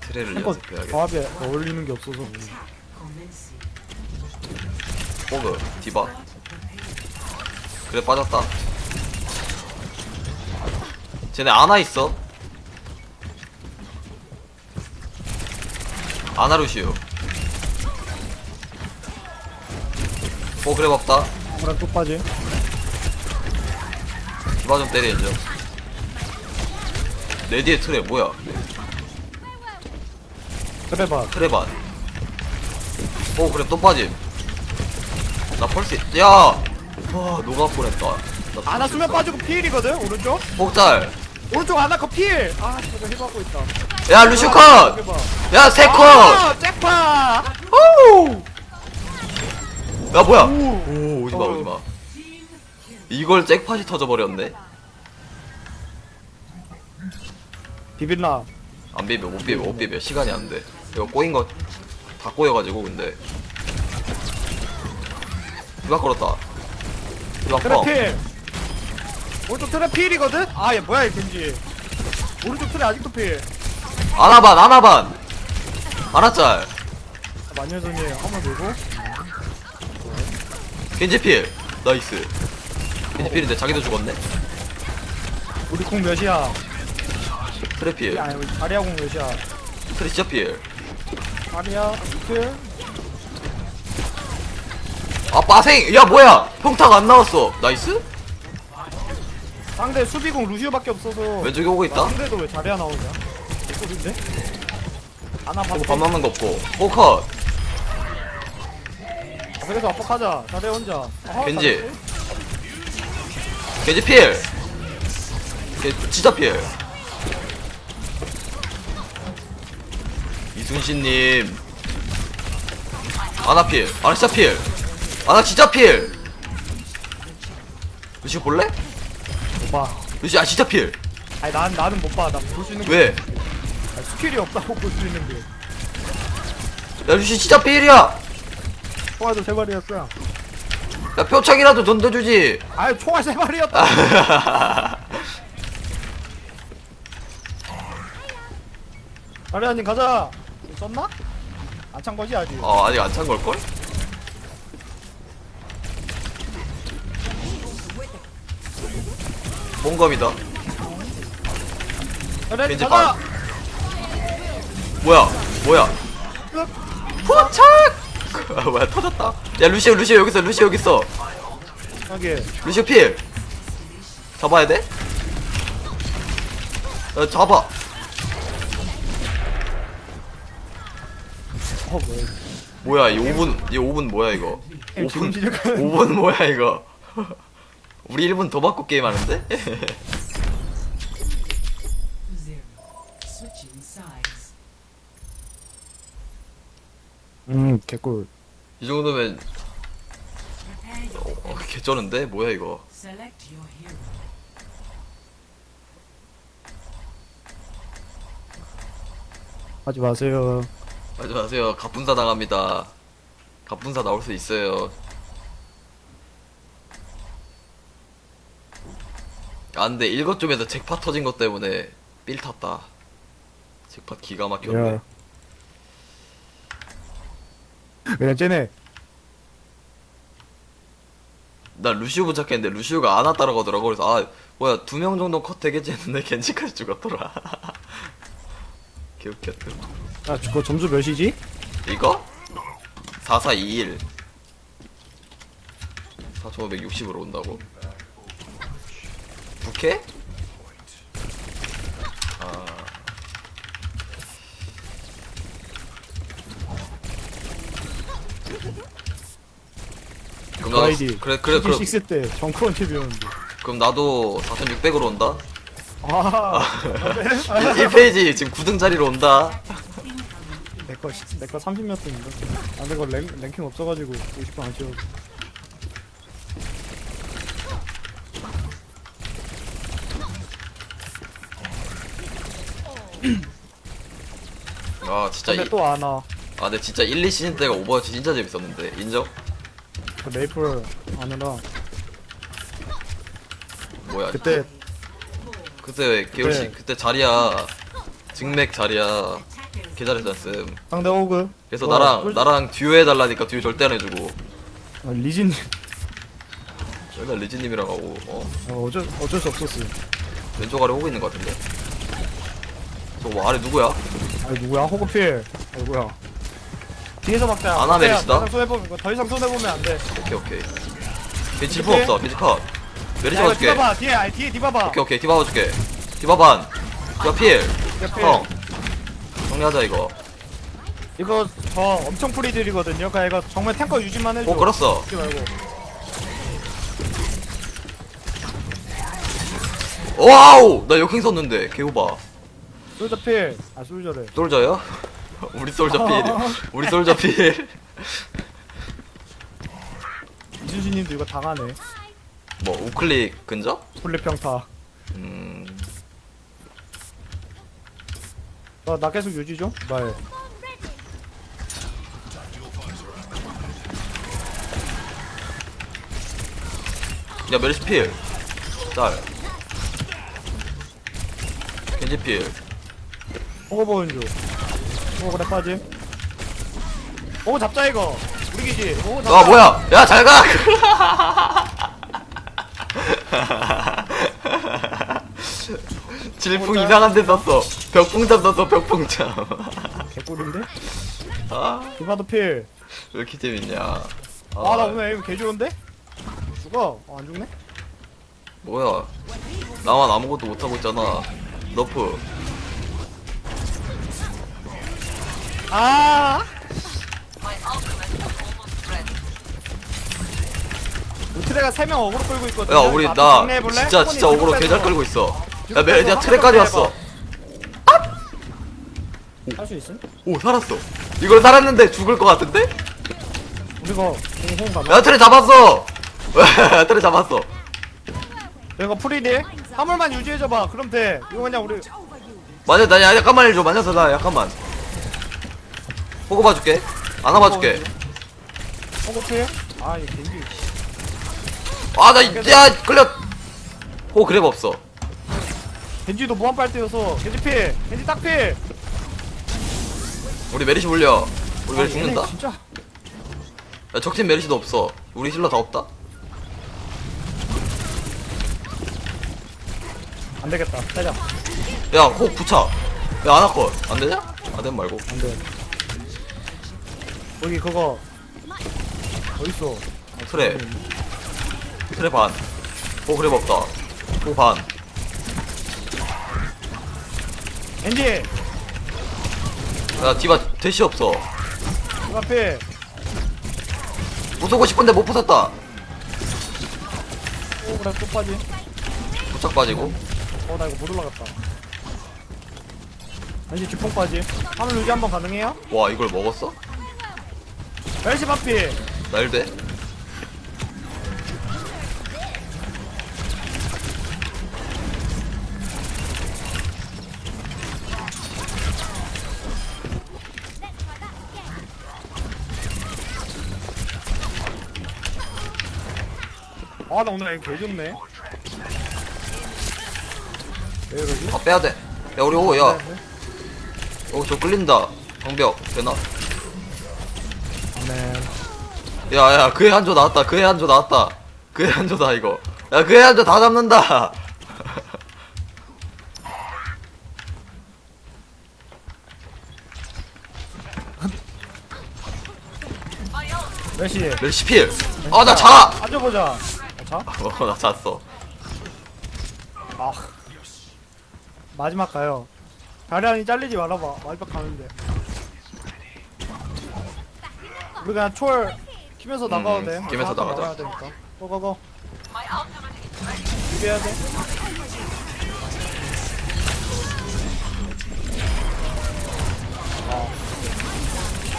트레를 탱커 연습해야겠다. 조합에 어울리는 게 없어서 호그 디바. 그래 빠졌다. 쟤네 아나 있어. 아나루시오. 오 그래 없다. 그랑 또 빠지 디바 좀 때려 인정. 내 뒤에 트레 뭐야? 그래 봐 트레반. 오 그래 또 빠짐. 나 펄스. 야. 와 녹아 뻔했다. 나 아나 수면 빠지고 피일이거든 오른쪽 폭달. 오른쪽 아나 컷 피일 아 저거 해봤고 있다 야 루슈 컷. 해봐 야 세컷. 아 잭파 오! 야 뭐야? 오. 오 오지마 어. 오지마. 이걸 잭팟이 터져버렸네. 비빌라 안 비벼 못 비벼 못 비벼 시간이 안 돼. 이거 꼬인 거 다 꼬여가지고 근데. 누가 걸었다. 누가 펑. 트래필 오른쪽 트래 필이거든 아얘 뭐야 이 겐지 오른쪽 트래 아직도 필 아나반 아나반. 아나짤. 마녀전이에 한번 들고 겐지필. 나이스. 겐지필인데 자기도 죽었네. 우리 공 몇이야 트래필. 아니 우리 아리아 공 몇이야 트래 진짜 필. 아리아 필아 빠생. 야 뭐야? 평타가 안 나왔어. 나이스? 상대 수비공 루시오밖에 없어서 왼쪽에 오고 있다. 상대도 왜 자리야 나오냐 개꿀인데 아나 밥 봤어 맞는 거 없고. 포컷. 그래서 압박하자 자리야 혼자 아하, 겐지. 잘했지? 겐지 필. 겐 진짜 필. 이순신님. 아나 필. 아나 진짜 필. 아나 진짜 필. 루시 볼래? 못봐 루시 아 진짜 필. 아니 난, 나는 못봐나 볼 수 있는 게 왜? 아니, 스킬이 없다고 볼 수 있는 게 야 루시 진짜 필이야. 총알도 세 발이었어 야 표창이라도 던져주지. 아니 총알 세 발이었다 자리야님 가자 썼나? 안 찬 거지 아직 어 아직 안 찬 걸걸? 몽검이다. 겐지 가자 뭐야? 뭐야? 끝. 포착! 아, 뭐야 터졌다. 야 루시오 루시오 여기 있어 루시오 여기 있어. 루시오 필. 잡아야 돼? 야 잡아. 어 뭐야. 뭐야 이 5분 이 5분 뭐야 이거? 게임 지금 5분 시작하는 5분 뭐야 이거? 우리 1분 더 받고 게임 하는데? Zero. Switching sides. 음 개꿀 이 정도면 Prepare your 어, 개쩌는데 뭐야 이거? select your hero. 하지 마세요 하지 마세요. 갑분사 당합니다. 갑분사 나올 수 있어요. 아 근데 일것 쪽에서 잭팟 터진 것 때문에 삘 탔다. 잭팟 기가 막혔네. 야. 그냥 쟤네 나 루시우 부착했는데 루시우가 안와 따라가더라고. 그래서 아 뭐야 두 명 정도 컷 되겠지 했는데 겐지까지 죽었더라. 개웃겼다. 야 그거 점수 몇이지? 이거? 4421 4560으로 온다고? 부캐? 아 그럼 나도 아이디 그래 그래 그럼, 6때 정크런 챔피언인데 그럼 나도 4600으로 온다 아 1페이지 지금 9등 자리로 온다 내거 내거 30몇 등인가? 아 내거 랭, 랭킹 없어가지고 50번 안 채워 아 진짜 근데 이, 또 안 와. 아 근데 진짜 1, 2 시즌 때가 오버워치 진짜 재밌었는데 인정? 그 메이플 아느라 뭐야 그때 그때 개울 씨 그때- 그때 자리야. 직맥 자리야. 기다렸었음. 상대 호그. 그래서 어, 나랑 꿀- 나랑 듀오 해달라니까 듀오 절대 안 해주고. 어, 리진 맨날 리즈님이랑 하고 어? 어, 어쩔, 어쩔 수 없었어 왼쪽 아래 오고 있는 것 같은데? 저거 뭐 아래 누구야? 아니 누구야? 호그 필. 아이고야? 뒤에서 막자. 아나? 메리시다? 더 이상 손해보면 더 이상 손해보면 안돼. 오케이 오케이. 걔 질풍 없어. 걔컷 메리시 이거 봐줄게? 디바봐 뒤에 아니 뒤에 디바봐 오케이 오케이 디바 봐줄게. 디바 반. 디바 필. 옆에 형. 정리하자 이거. 이거 저 엄청 프리들이거든요. 그러니까 이거 정말 탱커 유지만 해줘. 오 죽지 말고. 와우! 나 역행 썼는데. 개우바. 솔저 필아 솔저래. 솔저요? 우리 솔저 필. 우리 솔저 필. 이순신님도 이거 당하네 뭐 우클릭 근접? 플립평타. 음. 어, 나 계속 유지 좀? 말. 야 메리시 필. 짤. 겐지 필. 호그 보는 중 그래 빠짐. 호그 잡자 이거. 우리 기지. 호그 잡자. 아 뭐야? 야 잘 가 질풍 이상한 데 썼어. 벽풍참 썼어 벽풍참 개꿀인데? 아왜 디바도 필. 이렇게 재밌냐. 아 나 오늘 에임 개 좋은데? 죽어. 어, 안 죽네? 뭐야. 나만 아무것도 못하고 있잖아. 너프. 아 우트레가 3명 어그로 끌고 있거든 야 우리 나 진짜 진짜 어그로 개잘 끌고 있어. 야 메리야 트랙까지 왔어. 할수 있음? 오 살았어. 이걸 살았는데 죽을 것 같은데? 우리가 홍홍 가봐 야 트랙 잡았어. 트랙 잡았어. 이거 프리딜? 화물만 유지해줘봐. 그럼 돼. 이거 그냥 우리 맞아 나 야, 약간만 해줘. 맞아서 나 약간만. 호구 봐줄게. 안아 봐줄게. 호그 필? 아 이거 겐지 아나 야 끌려. 호구 그랩 없어. 겐지도 무한 빨대여서. 겐지 필. 겐지 딱 필. 우리 메리시 물려. 우리 메리 죽는다. 진짜. 야 적팀 메리시도 없어. 우리 힐러 다 없다? 안 되겠다. 빼자 야 호구 부차 야 아나컷. 안되냐? 안 되면 말고. 안 돼. 여기 그거. 어딨어? 트레 트레 반. 호구 그랩 없다. 호구 반. 겐지 야 디바 대시 없어. 필. 부수고 싶은데 못 부쉈다. 오 그래 또 빠지 부착 빠지고. 어나 이거 못 올라갔다. 겐지 주풍 빠지 하늘 유지 한번 가능해요? 와 이걸 먹었어? 멜시 바필. 날돼? 아 나 오늘 개 좋네 왜 이러지? 아 빼야돼 야 우리 호구 야 네, 어, 저 끌린다. 방벽 되나? 네. 야, 야, 그의 한조 나왔다. 그의 한조 나왔다. 그의 한조다 이거. 야, 그의 한조 다 잡는다. 멜시 멜시필. 아, 나 자. 앉아보자 아, 자? 어, 나 잤어. 아 마지막 가요 다리안이 잘리지 말아봐 마지막 가는데 우리 그냥 초월 키면서 나가도 돼 음, 키면서 나가자. 나가야 되니까 고고고 준비해야 돼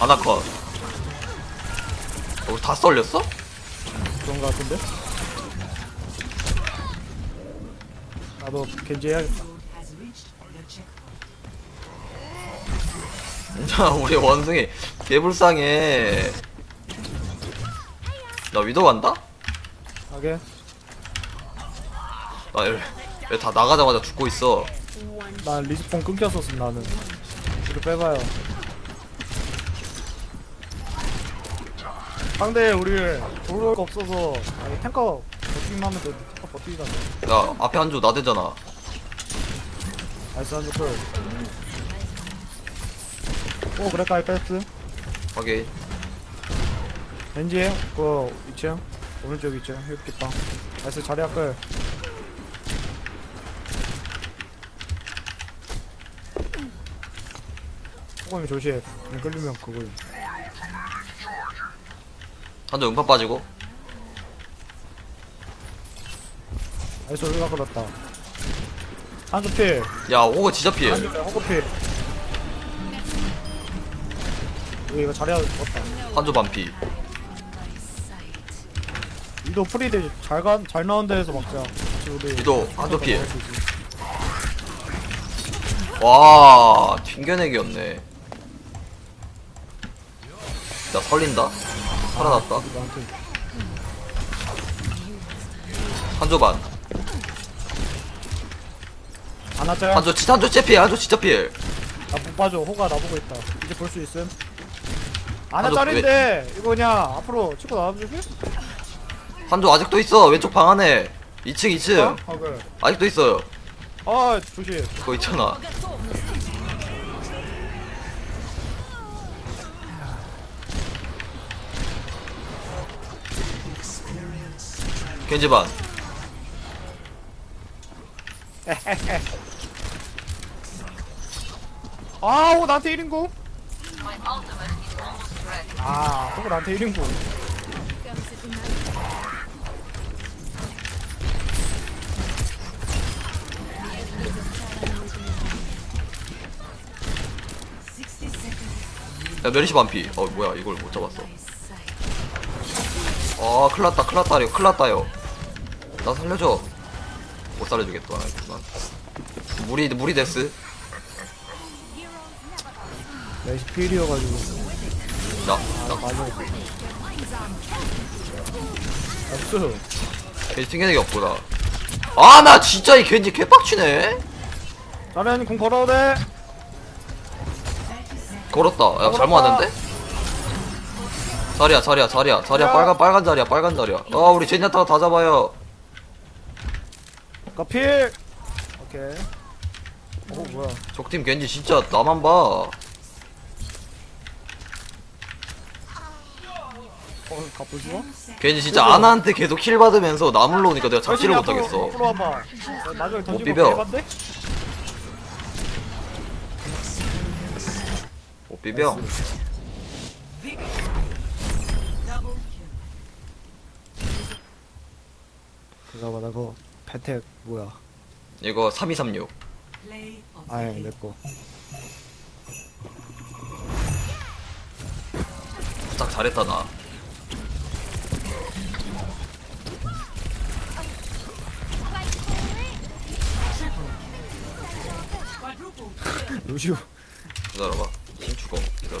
아나컷. 어, 다 썰렸어? 그런 거 같은데 나도 겐지 해야겠다. 자, 우리 원숭이 개불쌍해. 나 위도 간다? 하게 나 아, 얘다 나가자마자 죽고 있어. 난 리스폰 끊겼었음 나는 이거 빼봐요 상대 우리 돌올 거 없어서 아니 탱커 버티기만 하면 돼. 버티기가 돼. 야 앞에 한조 나대잖아. 나이스 한줄오 그래 까이 패스 확인. 왠지 그거 2층 오른쪽 2층 이렇게다 나이스 자리 앞을 호감이 조심. 끌리면 그거 한조 음파 빠지고 나이스 우리가 끌었다. 한쪽 필. 야 호그 진짜 피해. 한쪽 필 호그 필. 우리 이거 앞에 죽었다. 한조 반피. 이도 프리드 잘간 잘 나온 데에서 막자. 우리 이도 있지. 와 튕겨내기였네. 나 설린다? 살아났다? 나한테. 한조 반 안 왔자 한조 한조 피해 한조 진짜 피해 나못 봐줘. 호가 나보고 있다. 이제 볼 수 있음. 짤인데 이거 그냥 앞으로 치고 나와줄게? 한조 아직도 있어. 왼쪽 방 안에. 2층 2층. 어? 아 그래. 아직도 있어요. 아 조심. 그거 있잖아. 겐지 반 아호 나한테 1인공 아 호가 나한테 1인공 야 메리시 반피. 어 뭐야 이걸 못 잡았어. 아 큰일났다 큰일났다 큰일났다요. 나 살려줘. 못 살려주겠다 난 무리 무리 데스 나이스 필이어가지고. 나, 아 나. 맞아. 없어 겐지 튕겨내기 없구나. 아 나 진짜 이 겐지 개빡치네. 자리아님 공 걸어도 돼. 걸었다. 야 잘못 왔는데? 자리야 자리야 자리야. 자리야 빨간 빨간 자리야 빨간 자리야. 아 우리 제니아타가 다 잡아요. 가필. 오케이. 어 뭐야. 적팀 겐지 진짜 나만 봐 어 가볼 좋아? 겐지 진짜 아나한테 계속 킬 받으면서 나물러 오니까 내가 잡지를 못하겠어 앞으로 와봐 어, 마지막에 던지고 비벼. 못 비벼 그거 봐, 나 그거 배택 뭐야? 이거 3236 Play of the 아예 game. 내 거. 딱 잘했다 나 루시오. 기다려봐 힘 죽어 기다려